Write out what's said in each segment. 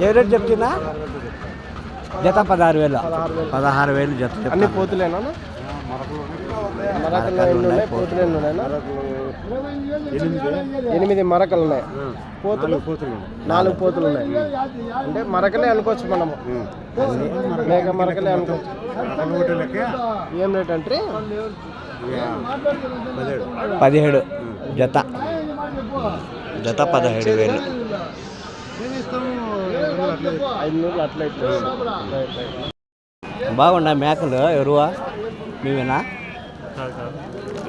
ఏ rate చెప్తున్నా? జత పదహారు వేలు. పదహారు వేలు. జత అన్ని. పోతులేనా ఎనిమిది. మరకలు ఉన్నాయి. పోతులు? నాలుగు పోతులు ఉన్నాయి. అంటే మరకలే అనుకోవచ్చు మనము. మేక మరకలే అనుకోవచ్చు ఏం రేట్ అంటే పదిహేడు. జత. జత పదిహేడు వేలు. ఐదునూరు అట్లయితే బాగుండా మేకలు? ఎవరువా మీవేనా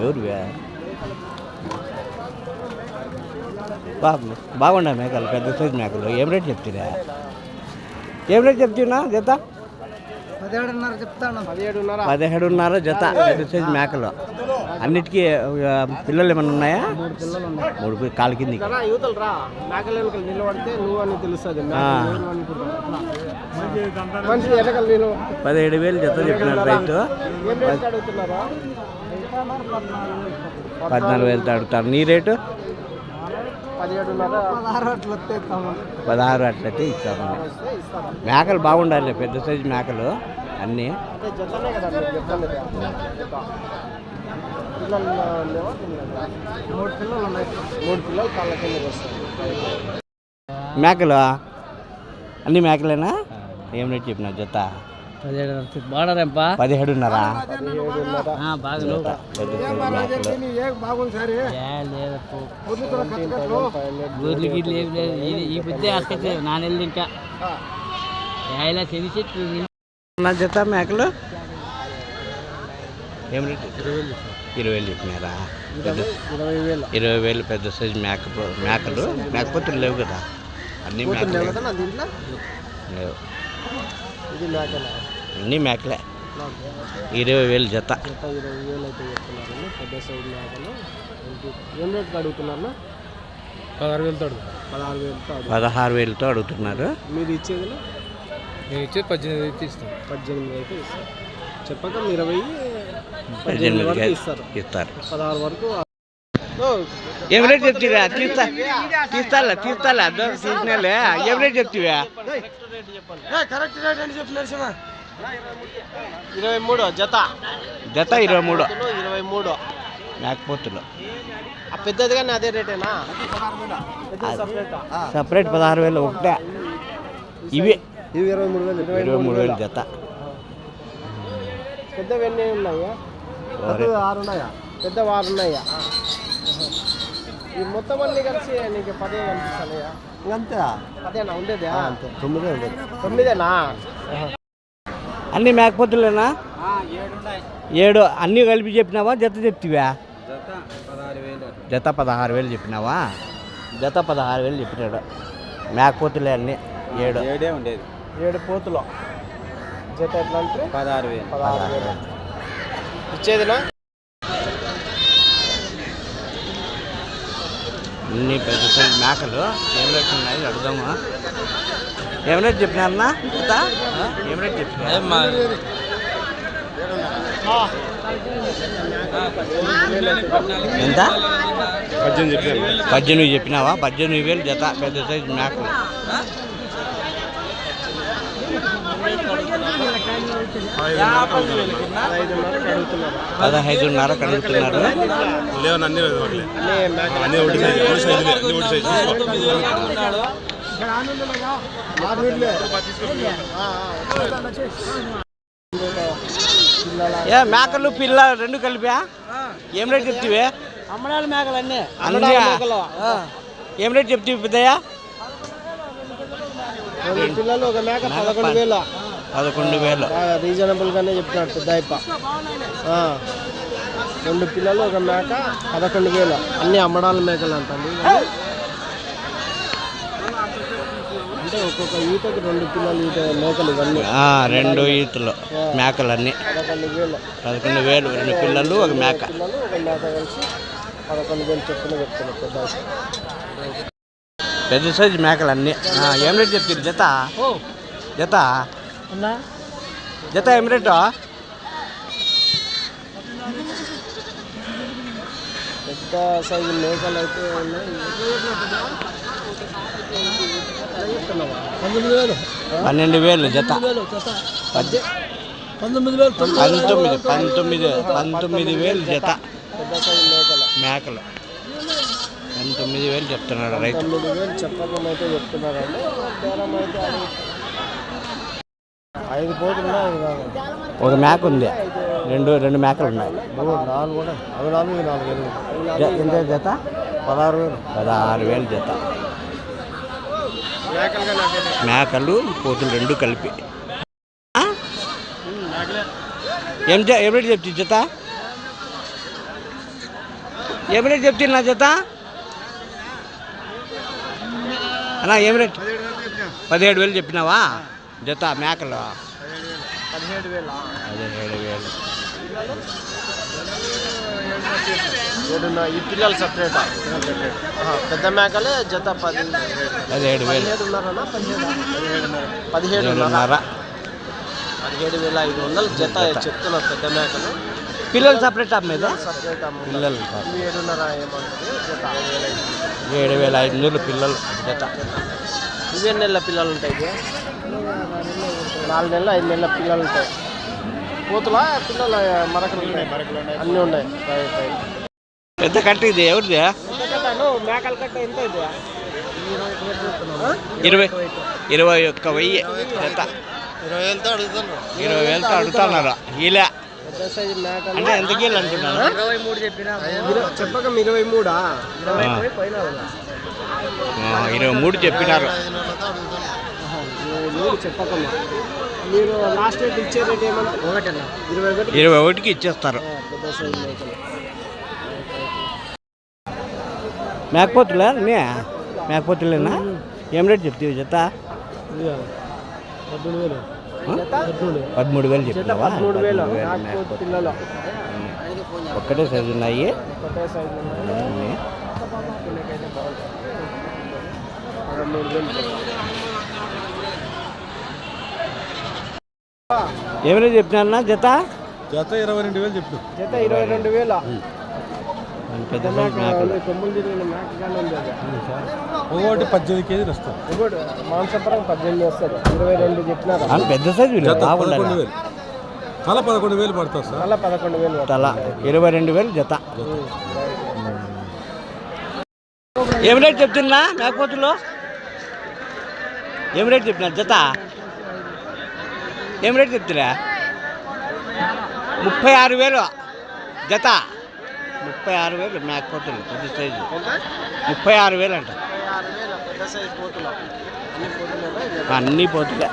ఎవరు బాగు బాగుండా మేకలు? పెద్ద సైజు మేకలు. ఏం రేట్ చెప్తున్నా? ఏం రేట్ చెప్తున్నా? జత? పదిహేడున్నర చెప్తాను. పదిహేడున్నర? పదిహేడున్నర జత పెద్ద సైజు మేకలు. అన్నిటికీ పిల్లలు ఏమైనా ఉన్నాయా? మూడు పిల్లలు ఉన్నాయి మూడు పి- కాలు కదా పదిహేడు వేలు జత చెప్పినారు రైతు. పద్నాలుగు వేలతో అడుగుతారు. నీ రేటు? పదహారు అట్లయితే ఇస్తారా మేకలు బాగుండాలి పెద్ద సైజు మేకలు అన్నీ. మేకలు? అన్ని మేకలేనా? ఏం రేట్ చెప్పిన జత? పదిహేడున్నర. గొర్రెలు ఏమి లేదు. ఇది ఈ ఇంకా. ఇలా శని చెట్టు. నా జత మేకలు? ఇరవై వేలు చెప్పినారా? ఇరవై వేలు. ఇరవై వేలు పెద్ద సైజు మేక మేకలు. మేకపోతులు లేవు కదా? అన్ని మేకలే. లేవు. ఇది మేకల? అన్ని మేకలే. ఇరవై వేలు జత. జత ఇరవై వేలు అయితే పెద్ద సైడ్ మేకలు. ఏం పదహారు వేలతో పదహారు వేలతో పదహారు వేలతో అడుగుతున్నారు. మీరు ఇచ్చేది నేను పద్దెనిమిది అయితే ఇస్తాను. పద్దెనిమిది అయితే ఇస్తారు. చెప్పక మీరు ఇరవై పద్దెనిమిది ఇస్తారు. ఇస్తారు. పదహారు వరకు ఓ, ఏం రేట్ చెప్తివా? తీస్తా తీస్తాలా తీస్తాలా తీసినాలే ఏం రేట్ చెప్తివా? కరెక్ట్ రేట్ అని చెప్పినారు ఇరవై మూడు జత. జత ఇరవై మూడు. ఇరవై మూడు. పెద్దది కానీ అదే రేటేనా? పెద్ద సపరేటా? సపరేట్ పదహారు వేలు ఒకటే. ఇవి ఇవి ఇరవై మూడు వేలు ఇరవై మూడు వేలు జత. పెద్దవి ఎన్ని ఉన్నాయా? పెద్దవి ఆరు ఉన్నాయా? పెద్దవి ఆరు ఉన్నాయా? ఈ మొత్తం అన్ని కలిసి నీకు పదే అంతే పదేనా ఉండేదా? అంతే. తొమ్మిదే ఉండేది. తొమ్మిదేనా? అన్ని మేకపోతులేనా? ఏడు అన్నీ కలిపి చెప్పినావా? జత చెప్తివా? జత పదహారు వేలు చెప్పినావా? జత పదహారు వేలు చెప్పినాడు. మేకపోతులే అన్నీ. ఏడు. ఏడే ఉండేది. ఏడు పోతులు. జత ఎట్లా అంటే? పదహారు వేలు. పదహారు వేలు. ఇచ్చేదినా? అన్ని పెద్ద సైజు మేకలు ఏం రేట్ ఉన్నాయి అడుగుదామా? ఏం రేట్ చెప్పినారన్నా ఆ? ఏం రేట్ చెప్పినారు ఎంత? పద్దెనిమిది చెప్పినావా? పద్దెనిమిది వేలు జత పెద్ద సైజు మేకలు. పదహైదున్నర కడుగుతున్నారు. అన్నీ మేకలు అన్ని ఒకటి సైజు ఒకటి సైజులే అన్ని ఒకటి సైజు. చూసుకో. ఏ మేకలు పిల్ల రెండు కలిపా? ఏం రేట్ చెప్తివే? అమ్మడాల మేకలు అన్నీ. అన్నీ ఏం రేట్ చెప్తివి పెద్దయ్యా? రెండు పిల్లలు ఒక మేక పదకొండు వేలు. పదకొండు వేలు. రీజనబుల్ గానే చెప్తున్నాడు పెద్ద. రెండు పిల్లలు ఒక మేక పదకొండు వేలు. అన్ని అమ్మడాల మేకలు అంటండి. అంటే ఒక్కొక్క ఈతకి రెండు పిల్లలు ఈత మేకలు ఇవన్నీ. రెండు ఈతలు మేకలన్నీ. పదకొండు వేలు. పదకొండు వేలు రెండు పిల్లలు ఒక మేక. పిల్లలు ఒక మేక కలిసి పదకొండు వేలు చొప్పున చెప్తున్నాడు పెద్ద. పెద్ద సైజు మేకలు అన్నీ ఏం రేట్ చెప్తారు జత? జత? జత ఏం రేటు పెద్ద సైజు మేకలు అయితే ఉన్నాయి పంతొమ్మిది వేలు పన్నెండు వేలు జత పంతొమ్మిది వేలు పంతొమ్మిది పంతొమ్మిది పంతొమ్మిది వేలు జత మేకల పంతొమ్మిది వేలు చెప్తున్నాడు రైతు తొమ్మిది వేలు చెప్పకం అయితే చెప్తున్నారండి అయితే ఐదు పోతులు ఒక మేక ఉంది. రెండు రెండు మేకలు ఉన్నాయి. నాలుగు కూడా. అవి నాలుగు నాలుగు ఎంత జత? పదహారు వేలు. పదహారు వేలు జత. మేకలు పోతులు రెండు కలిపి? ఏం రేటు చెప్తుంది జత? రేటు చెప్తుంది నా జత? అన్నా ఏం రేట్? పదిహేడు వేలు చెప్పినావా? జత మేకలు పదిహేడు వేలు? పదిహేడు వేలు. ఏడున్న ఈ పిల్లలు సపరేట్? పెద్ద మేకలే జత పది పదిహేడు వేలు. పదిహేడున్నరనా పదిహేడు? పదిహేడున్నర. ఏడున్నర పదిహేడు వేల ఐదు వందలు జత చెప్తున్నారు పెద్ద మేకలు. పిల్లలు సపరేట్ మీద? సపరేట్ పిల్లలు ఏడున్నర ఏమంటుంది జత. ఏడు వేల ఐదు వందలు పిల్లలు జత. ఇవి నెలల పిల్లలు ఉంటాయి? నాలుగు నెలలు ఐదు నెలల పిల్లలు ఉంటాయి. పూతుల పిల్లల మరకలు ఉంటాయి. అన్నీ ఉన్నాయి. పెద్ద కట్ట ఇది ఎవరిది? మేకల కట్ట ఎంత ఇది? ఇరవై ఇరవై ఒక్క వెయ్యి. ఇరవై వేలతో అడుగుతాను ఇరవై వేలతో అడుగుతున్నారు. ఇలా. అంటే ఎంత ఇరవై మూడు చెప్పిన. చెప్పక ఇరవై మూడా? ఇరవై మూడు చెప్పినారు. చెప్పకమ్మా మీరు లాస్ట్ రేట్ ఇచ్చే రేట్ ఏమంటే? ఒకటేనా? ఇరవై ఒకటి ఇరవై ఒకటికి ఇచ్చేస్తారు. మేకలు మేకపోతులే? నే? మేకపోతులేనా? ఏం రేట్ చెప్తావు జత? పద్దెనిమిది వేలు? పదమూడు వేలు చెప్పినావా? ఒక్కటే సైజు ఉన్నాయి. ఒకటే సైజు ఉన్నాయి. ఉన్నాయి. పిల్లకైతే బాగుంటాయి పదమూడు వేలు ఏం రేట్ చెప్పినారన్నా జత? జత ఇరవై రెండు వేలు చెప్పు జత ఇరవై రెండు వేలు? పెద్ద సైజు మేకలు ఒకటి పద్దెనిమిది కేజీలు వస్తాయి. ఇప్పుడు మాంసపరం పద్దెనిమిది వస్తుంది ఇరవై రెండు చెప్పినారు. ఆ, పెద్ద సైజు తల పదకొండు వేలు పడుతుంది సార్. మళ్ళీ పదకొండు వేలు తల ఇరవై రెండు వేలు జత. ఏం రేట్ చెప్తున్నా మేకపోతులు ఏం రేట్ చెప్తున్నా జత? ఏం రేట్ చెప్తున్నా? ముప్పై ఆరు వేలు జత. ముప్పై ఆరు వేలు మేకపోతులు పెద్ద సైజు. ముప్పై ఆరు వేలు అంట. అన్నీ పోతులే.